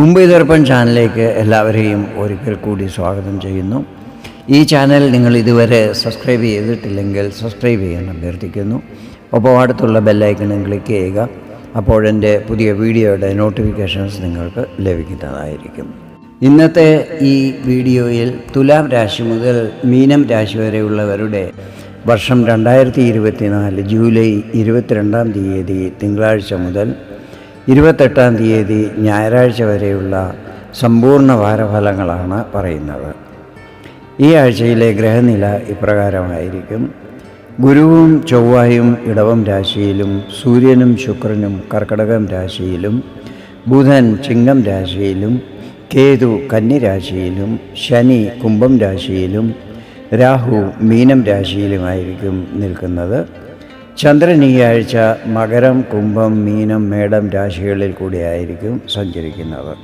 മുംബൈ ദർപ്പൺ ചാനലിലേക്ക് എല്ലാവരെയും ഒരിക്കൽ കൂടി സ്വാഗതം ചെയ്യുന്നു. ഈ ചാനൽ നിങ്ങൾ ഇതുവരെ സബ്സ്ക്രൈബ് ചെയ്തിട്ടില്ലെങ്കിൽ സബ്സ്ക്രൈബ് ചെയ്യാൻ അഭ്യർത്ഥിക്കുന്നു. ഒപ്പം അടുത്തുള്ള ബെല്ലൈക്കണും ക്ലിക്ക് ചെയ്യുക. അപ്പോഴെന്റെ പുതിയ വീഡിയോയുടെ നോട്ടിഫിക്കേഷൻസ് നിങ്ങൾക്ക് ലഭിക്കുന്നതായിരിക്കും. ഇന്നത്തെ ഈ വീഡിയോയിൽ തുലാം രാശി മുതൽ മീനം രാശി വരെയുള്ളവരുടെ വർഷം രണ്ടായിരത്തി ഇരുപത്തിനാല് ജൂലൈ ഇരുപത്തിരണ്ടാം തീയതി തിങ്കളാഴ്ച മുതൽ ഇരുപത്തെട്ടാം തീയതി ഞായറാഴ്ച വരെയുള്ള സമ്പൂർണ വാരഫലങ്ങളാണ് പറയുന്നത്. ഈ ആഴ്ചയിലെ ഗ്രഹനില ഇപ്രകാരമായിരിക്കും. ഗുരുവും ചൊവ്വായും ഇടവം രാശിയിലും സൂര്യനും ശുക്രനും കർക്കടകം രാശിയിലും ബുധൻ ചിങ്ങം രാശിയിലും കേതു കന്നി രാശിയിലും ശനി കുംഭം രാശിയിലും രാഹു മീനം രാശിയിലുമായിരിക്കും നിൽക്കുന്നത്. ചന്ദ്രൻ ഈ ആഴ്ച മകരം കുംഭം മീനം മേടം രാശികളിൽ കൂടിയായിരിക്കും സഞ്ചരിക്കുന്നത്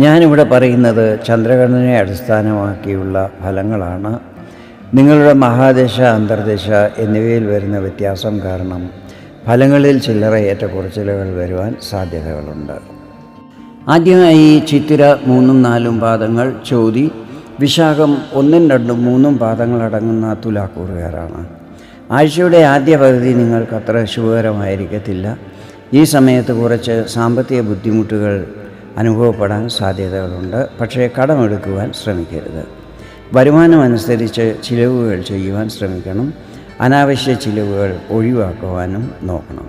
ഞാനിവിടെ പറയുന്നത് ചന്ദ്രഗണനെ അടിസ്ഥാനമാക്കിയുള്ള ഫലങ്ങളാണ്. നിങ്ങളുടെ മഹാദശ അന്തർദശ എന്നിവയിൽ വരുന്ന വ്യത്യാസം കാരണം ഫലങ്ങളിൽ ചില്ലറ ഏറ്റക്കുറച്ചിലുകൾ വരുവാൻ സാധ്യതകളുണ്ട്. ആദ്യമായി ചിത്തിര മൂന്നും നാലും പാദങ്ങൾ ചോതി വിശാഖം ഒന്നും രണ്ടും മൂന്നും പാദങ്ങളടങ്ങുന്ന തുലാക്കൂറുകാരാണ്. ആഴ്ചയുടെ ആദ്യ പകുതി നിങ്ങൾക്ക് അത്ര ശുഭകരമായിരിക്കത്തില്ല. ഈ സമയത്ത് കുറച്ച് സാമ്പത്തിക ബുദ്ധിമുട്ടുകൾ അനുഭവപ്പെടാൻ സാധ്യതകളുണ്ട്. പക്ഷേ കടമെടുക്കുവാൻ ശ്രമിക്കരുത്. വരുമാനമനുസരിച്ച് ചിലവുകൾ ചെയ്യുവാൻ ശ്രമിക്കണം. അനാവശ്യ ചിലവുകൾ ഒഴിവാക്കുവാനും നോക്കണം.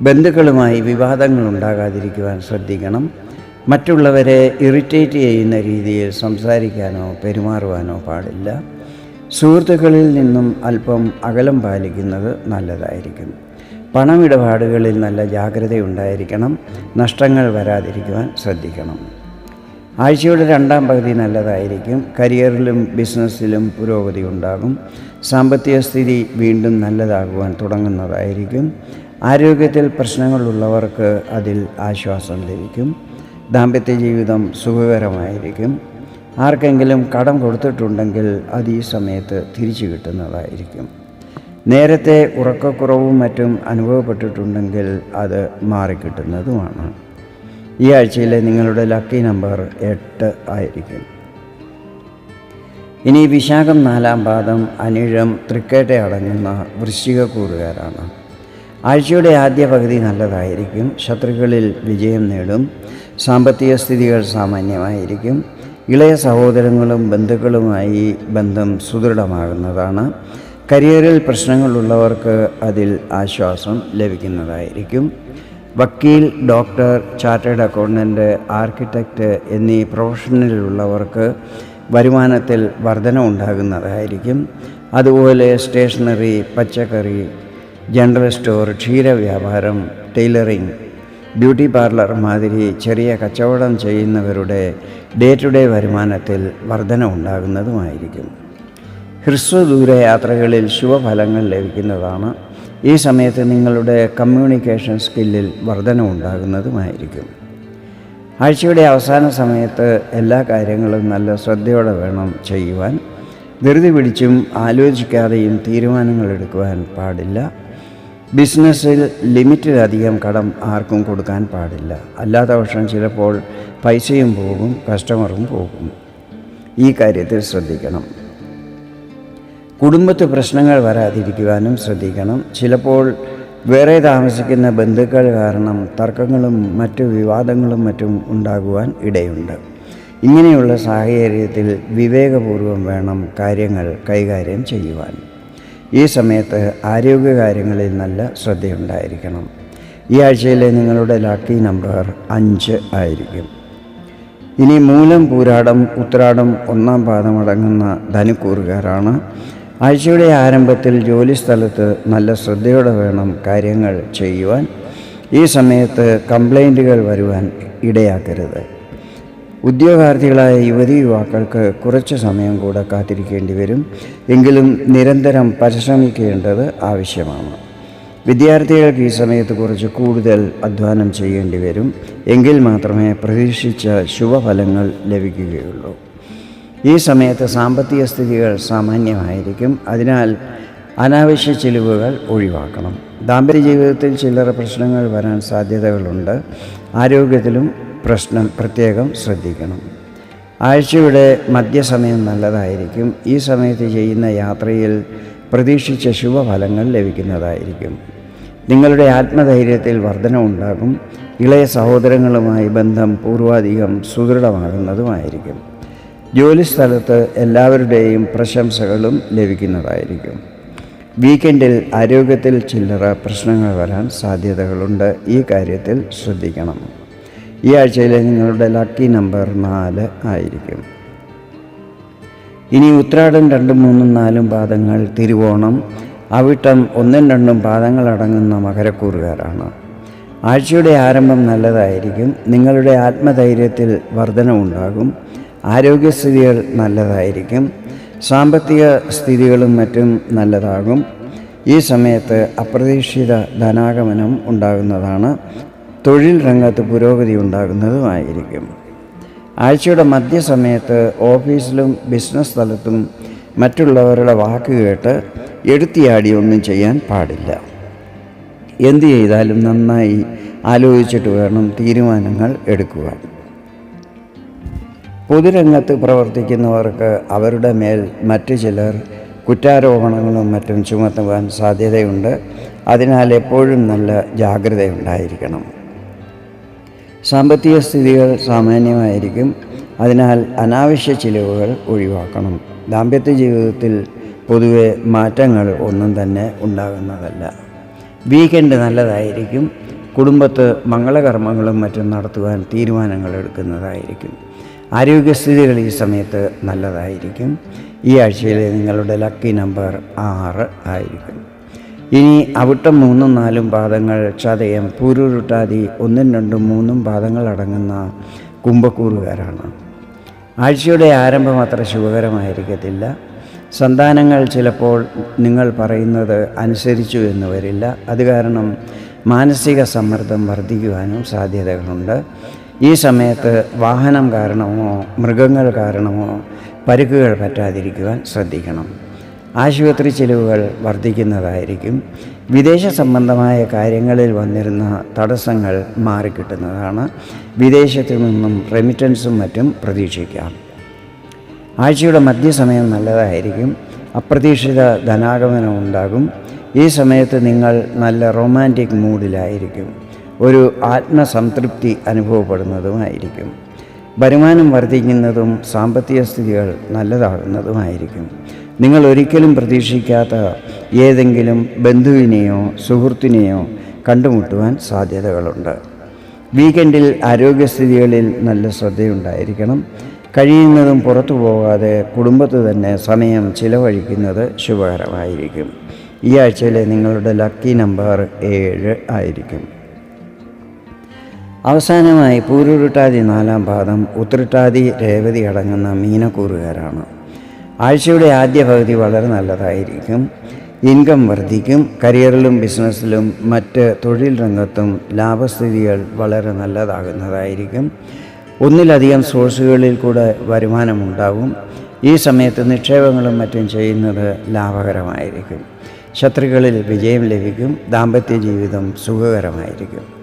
ബന്ധുക്കളുമായി വിവാദങ്ങൾ ഉണ്ടാകാതിരിക്കുവാൻ ശ്രദ്ധിക്കണം. മറ്റുള്ളവരെ ഇറിറ്റേറ്റ് ചെയ്യുന്ന രീതിയിൽ സംസാരിക്കാനോ പെരുമാറുവാനോ പാടില്ല. സുഹൃത്തുക്കളിൽ നിന്നും അല്പം അകലം പാലിക്കുന്നത് നല്ലതായിരിക്കും. പണമിടപാടുകളിൽ നല്ല ജാഗ്രതയുണ്ടായിരിക്കണം. നഷ്ടങ്ങൾ വരാതിരിക്കുവാൻ ശ്രദ്ധിക്കണം. ആഴ്ചയുടെ രണ്ടാം പകുതി നല്ലതായിരിക്കും. കരിയറിലും ബിസിനസ്സിലും പുരോഗതി ഉണ്ടാകും. സാമ്പത്തിക സ്ഥിതി വീണ്ടും നല്ലതാകുവാൻ തുടങ്ങുന്നതായിരിക്കും. ആരോഗ്യത്തിൽ പ്രശ്നങ്ങളുള്ളവർക്ക് അതിൽ ആശ്വാസം ലഭിക്കും. ദാമ്പത്യ ജീവിതം സുഖകരമായിരിക്കും. ആർക്കെങ്കിലും കടം കൊടുത്തിട്ടുണ്ടെങ്കിൽ അത് ഈ സമയത്ത് തിരിച്ചു കിട്ടുന്നതായിരിക്കും. നേരത്തെ ഉറക്കക്കുറവും മറ്റും അനുഭവപ്പെട്ടിട്ടുണ്ടെങ്കിൽ അത് മാറിക്കിട്ടുന്നതുമാണ്. ഈ ആഴ്ചയിലെ നിങ്ങളുടെ ലക്കി നമ്പർ എട്ട് ആയിരിക്കും. ഇനി വിശാഖം നാലാം പാദം അനിഴം തൃക്കേട്ട അടങ്ങുന്ന വൃശ്ചികക്കൂറുകാരാണ്. ആഴ്ചയുടെ ആദ്യ പകുതി നല്ലതായിരിക്കും. ശത്രുക്കളിൽ വിജയം നേടും. സാമ്പത്തിക സ്ഥിതികൾ സാമാന്യമായിരിക്കും. ഇളയ സഹോദരങ്ങളും ബന്ധുക്കളുമായി ബന്ധം സുദൃഢമാകുന്നതാണ്. കരിയറിൽ പ്രശ്നങ്ങളുള്ളവർക്ക് അതിൽ ആശ്വാസം ലഭിക്കുന്നതായിരിക്കും. വക്കീൽ ഡോക്ടർ ചാർട്ടേഡ് അക്കൗണ്ടന്റ് ആർക്കിടെക്റ്റ് എന്നീ പ്രൊഫഷനിലുള്ളവർക്ക് വരുമാനത്തിൽ വർധന ഉണ്ടാകുന്നതായിരിക്കും. അതുപോലെ സ്റ്റേഷനറി പച്ചക്കറി ജനറൽ സ്റ്റോർ ക്ഷീരവ്യാപാരം ടൈലറിംഗ് ബ്യൂട്ടി പാർലർ മാതിരി ചെറിയ കച്ചവടം ചെയ്യുന്നവരുടെ ഡേ ടു ഡേ വരുമാനത്തിൽ വർധന ഉണ്ടാകുന്നതുമായിരിക്കും ഹ്രസ്വദൂര യാത്രകളിൽ ശുഭഫലങ്ങൾ ലഭിക്കുന്നതാണ് ഈ സമയത്ത് നിങ്ങളുടെ കമ്മ്യൂണിക്കേഷൻ സ്കില്ലിൽ വർധന ഉണ്ടാകുന്നതുമായിരിക്കും ആഴ്ചയുടെ അവസാന സമയത്ത് എല്ലാ കാര്യങ്ങളും നല്ല ശ്രദ്ധയോടെ വേണം ചെയ്യുവാൻ. ധൃതി പിടിച്ചും ആലോചിക്കാതെയും തീരുമാനങ്ങൾ എടുക്കുവാൻ പാടില്ല. ബിസിനസ്സിൽ ലിമിറ്റിലധികം കടം ആർക്കും കൊടുക്കാൻ പാടില്ല. അല്ലാത്ത പക്ഷം ചിലപ്പോൾ പൈസയും പോകും കസ്റ്റമറും പോകും. ഈ കാര്യത്തിൽ ശ്രദ്ധിക്കണം. കുടുംബത്ത് പ്രശ്നങ്ങൾ വരാതിരിക്കുവാനും ശ്രദ്ധിക്കണം. ചിലപ്പോൾ വേറെ താമസിക്കുന്ന ബന്ധുക്കൾ കാരണം തർക്കങ്ങളും മറ്റു വിവാദങ്ങളും മറ്റും ഉണ്ടാകുവാൻ ഇടയുണ്ട്. ഇങ്ങനെയുള്ള സാഹചര്യത്തിൽ വിവേകപൂർവം വേണം കാര്യങ്ങൾ കൈകാര്യം ചെയ്യുവാൻ. ഈ സമയത്ത് ആരോഗ്യകാര്യങ്ങളിൽ നല്ല ശ്രദ്ധയുണ്ടായിരിക്കണം. ഈ ആഴ്ചയിലെ നിങ്ങളുടെ ലാക്കി നമ്പർ അഞ്ച് ആയിരിക്കും. ഇനി മൂലം പൂരാടം ഉത്രാടം ഒന്നാം പാദം അടങ്ങുന്ന ധനുക്കൂറുകാരാണ്. ആഴ്ചയുടെ ആരംഭത്തിൽ ജോലിസ്ഥലത്ത് നല്ല ശ്രദ്ധയോടെ വേണം കാര്യങ്ങൾ ചെയ്യുവാൻ. ഈ സമയത്ത് കംപ്ലൈന്റുകൾ വരുവാൻ ഇടയാക്കരുത്. ഉദ്യോഗാർത്ഥികളായ യുവതി യുവാക്കൾക്ക് കുറച്ച് സമയം കൂടെ കാത്തിരിക്കേണ്ടി വരും. എങ്കിലും നിരന്തരം പരിശ്രമിക്കേണ്ടത് ആവശ്യമാണ്. വിദ്യാർത്ഥികൾക്ക് ഈ സമയത്ത് കുറച്ച് കൂടുതൽ അധ്വാനം ചെയ്യേണ്ടി വരും. എങ്കിൽ മാത്രമേ പ്രതീക്ഷിച്ച ശുഭഫലങ്ങൾ ലഭിക്കുകയുള്ളൂ. ഈ സമയത്ത് സാമ്പത്തിക സ്ഥിതികൾ സാമാന്യമായിരിക്കും. അതിനാൽ അനാവശ്യ ചിലവുകൾ ഒഴിവാക്കണം. ദാമ്പത്യ ജീവിതത്തിൽ ചില്ലറ പ്രശ്നങ്ങൾ വരാൻ സാധ്യതകളുണ്ട്. ആരോഗ്യത്തിലും പ്രശ്നം പ്രത്യേകം ശ്രദ്ധിക്കണം. ആഴ്ചയുടെ മധ്യസമയം നല്ലതായിരിക്കും. ഈ സമയത്ത് ചെയ്യുന്ന യാത്രയിൽ പ്രതീക്ഷിച്ച ശുഭഫലങ്ങൾ ലഭിക്കുന്നതായിരിക്കും. നിങ്ങളുടെ ആത്മധൈര്യത്തിൽ വർധനമുണ്ടാകും ഇളയ സഹോദരങ്ങളുമായി ബന്ധം പൂർവാധികം സുദൃഢമാകുന്നതുമായിരിക്കും. ജോലിസ്ഥലത്ത് എല്ലാവരുടെയും പ്രശംസകളും ലഭിക്കുന്നതായിരിക്കും. വീക്കെൻഡിൽ ആരോഗ്യത്തിൽ ചില്ലറ പ്രശ്നങ്ങൾ വരാൻ സാധ്യതകളുണ്ട്. ഈ കാര്യത്തിൽ ശ്രദ്ധിക്കണം. ഈ ആഴ്ചയിലെ നിങ്ങളുടെ ലക്കി നമ്പർ നാല് ആയിരിക്കും. ഇനി ഉത്രാടം രണ്ടും മൂന്നും നാലും പാദങ്ങൾ തിരുവോണം അവിട്ടം ഒന്നും രണ്ടും പാദങ്ങൾ അടങ്ങുന്ന മകരക്കൂറുകാരാണ്. ആഴ്ചയുടെ ആരംഭം നല്ലതായിരിക്കും നിങ്ങളുടെ ആത്മധൈര്യത്തിൽ വർധനമുണ്ടാകും ആരോഗ്യസ്ഥിതികൾ നല്ലതായിരിക്കും സാമ്പത്തിക സ്ഥിതികളും മറ്റും നല്ലതാകും. ഈ സമയത്ത് അപ്രതീക്ഷിത ധനാഗമനം ഉണ്ടാകുന്നതാണ് തൊഴിൽ രംഗത്ത് പുരോഗതി ഉണ്ടാകുന്നതുമായിരിക്കും. ആഴ്ചയുടെ മധ്യസമയത്ത് ഓഫീസിലും ബിസിനസ് സ്ഥലത്തും മറ്റുള്ളവരുടെ വാക്ക് കേട്ട് എടുത്തിയാടി ഒന്നും ചെയ്യാൻ പാടില്ല. എന്തു ചെയ്താലും നന്നായി ആലോചിച്ചിട്ട് വേണം തീരുമാനങ്ങൾ എടുക്കുക. പൊതുരംഗത്ത് പ്രവർത്തിക്കുന്നവർക്ക് അവരുടെ മേൽ മറ്റു ചിലർ കുറ്റാരോപണങ്ങളും മറ്റും ചുമത്തുവാൻ സാധ്യതയുണ്ട്. അതിനാൽ എപ്പോഴും നല്ല ജാഗ്രതയുണ്ടായിരിക്കണം. സാമ്പത്തിക സ്ഥിതികൾ സാമാന്യമായിരിക്കും. അതിനാൽ അനാവശ്യ ചിലവുകൾ ഒഴിവാക്കണം. ദാമ്പത്യ ജീവിതത്തിൽ പൊതുവെ മാറ്റങ്ങൾ ഒന്നും തന്നെ ഉണ്ടാകുന്നതല്ല. വീക്കെൻഡ് നല്ലതായിരിക്കും. കുടുംബത്ത് മംഗളകർമ്മങ്ങളും മറ്റും നടത്തുവാൻ തീരുമാനങ്ങൾ എടുക്കുന്നതായിരിക്കും. ആരോഗ്യസ്ഥിതികൾ ഈ സമയത്ത് നല്ലതായിരിക്കും. ഈ ആഴ്ചയിലെ നിങ്ങളുടെ ലക്കി നമ്പർ ആറ് ആയിരിക്കും. ഇനി അവിട്ടം മൂന്നും നാലും പാദങ്ങൾ ചതയം പൂരുരുട്ടാതി ഒന്നും രണ്ടും മൂന്നും പാദങ്ങൾ അടങ്ങുന്ന കുംഭക്കൂറുകാരാണ്. ആഴ്ചയുടെ ആരംഭം അത്ര ശുഭകരമായിരിക്കത്തില്ല. സന്താനങ്ങൾ ചിലപ്പോൾ നിങ്ങൾ പറയുന്നത് അനുസരിച്ചു എന്ന് വരില്ല. അത് കാരണം മാനസിക സമ്മർദ്ദം വർദ്ധിക്കുവാനും സാധ്യതകളുണ്ട്. ഈ സമയത്ത് വാഹനം കാരണമോ മൃഗങ്ങൾ കാരണമോ പരുക്കുകൾ പറ്റാതിരിക്കുവാൻ ശ്രദ്ധിക്കണം. ആശുപത്രി ചിലവുകൾ വർദ്ധിക്കുന്നതായിരിക്കും. വിദേശ സംബന്ധമായ കാര്യങ്ങളിൽ വന്നിരുന്ന തടസ്സങ്ങൾ മാറിക്കിട്ടുന്നതാണ്. വിദേശത്തു നിന്നും റെമിറ്റൻസും മറ്റും പ്രതീക്ഷിക്കാം. ആഴ്ചയുടെ മധ്യസമയം നല്ലതായിരിക്കും. അപ്രതീക്ഷിത ധനാഗമനം ഉണ്ടാകും. ഈ സമയത്ത് നിങ്ങൾ നല്ല റൊമാന്റിക് മൂഡിലായിരിക്കും ഒരു ആത്മസംതൃപ്തി അനുഭവപ്പെടുന്നതുമായിരിക്കും. വരുമാനം വർദ്ധിക്കുന്നതും സാമ്പത്തിക സ്ഥിതികൾ നല്ലതാകുന്നതുമായിരിക്കും. നിങ്ങൾ ഒരിക്കലും പ്രതീക്ഷിക്കാത്ത ഏതെങ്കിലും ബന്ധുവിനെയോ സുഹൃത്തിനെയോ കണ്ടുമുട്ടുവാൻ സാധ്യതകളുണ്ട്. വീക്കെൻഡിൽ ആരോഗ്യസ്ഥിതികളിൽ നല്ല ശ്രദ്ധയുണ്ടായിരിക്കണം. കഴിയുന്നതും പുറത്തു പോകാതെ കുടുംബത്ത് തന്നെ സമയം ചിലവഴിക്കുന്നത് ശുഭകരമായിരിക്കും. ഈ ആഴ്ചയിലെ നിങ്ങളുടെ ലക്കി നമ്പർ ഏഴ് ആയിരിക്കും. അവസാനമായി പൂരുരുട്ടാതി നാലാം പാദം ഉത്രട്ടാതി രേവതി അടങ്ങുന്ന മീനക്കൂറുകാരാണ്. ആഴ്ചയുടെ ആദ്യ പകുതി വളരെ നല്ലതായിരിക്കും. ഇൻകം വർദ്ധിക്കും. കരിയറിലും ബിസിനസ്സിലും മറ്റ് തൊഴിൽ രംഗത്തും ലാഭസ്ഥിതികൾ വളരെ നല്ലതാകുന്നതായിരിക്കും. ഒന്നിലധികം സോഴ്സുകളിൽ കൂടെ വരുമാനമുണ്ടാകും ഈ സമയത്ത് നിക്ഷേപങ്ങളും മറ്റും ചെയ്യുന്നത് ലാഭകരമായിരിക്കും. ശത്രുക്കളിൽ വിജയം ലഭിക്കും. ദാമ്പത്യ ജീവിതം സുഖകരമായിരിക്കും.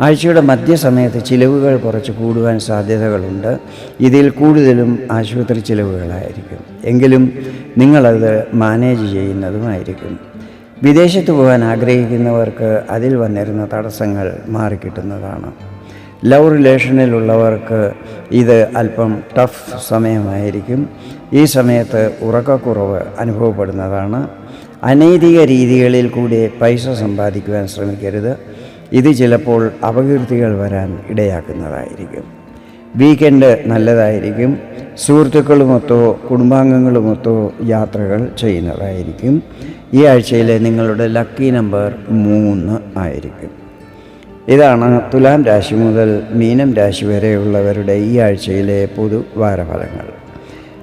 ആഴ്ചയുടെ മധ്യസമയത്ത് ചിലവുകൾ കുറച്ച് കൂടുവാൻ സാധ്യതകളുണ്ട്. ഇതിൽ കൂടുതലും ആശുപത്രി ചിലവുകളായിരിക്കും. എങ്കിലും നിങ്ങളത് മാനേജ് ചെയ്യുന്നതുമായിരിക്കും. വിദേശത്ത് പോകാൻ ആഗ്രഹിക്കുന്നവർക്ക് അതിൽ വന്നിരുന്ന തടസ്സങ്ങൾ മാറിക്കിട്ടുന്നതാണ്. ലവ് റിലേഷനിലുള്ളവർക്ക് ഇത് അല്പം ടഫ് സമയമായിരിക്കും. ഈ സമയത്ത് ഉറക്കക്കുറവ് അനുഭവപ്പെടുന്നതാണ്. അനൈതിക രീതികളിൽ കൂടി പൈസ സമ്പാദിക്കുവാൻ ശ്രമിക്കരുത്. ഇത് ചിലപ്പോൾ അപകീർത്തികൾ വരാൻ ഇടയാക്കുന്നതായിരിക്കും. വീക്കെൻഡ് നല്ലതായിരിക്കും. സുഹൃത്തുക്കളുമൊത്തോ കുടുംബാംഗങ്ങളുമൊത്തോ യാത്രകൾ ചെയ്യുന്നതായിരിക്കും. ഈ ആഴ്ചയിലെ നിങ്ങളുടെ ലക്കി നമ്പർ മൂന്ന് ആയിരിക്കും. ഇതാണ് തുലാം രാശി മുതൽ മീനം രാശി വരെയുള്ളവരുടെ ഈ ആഴ്ചയിലെ പൊതു വാരഫലങ്ങൾ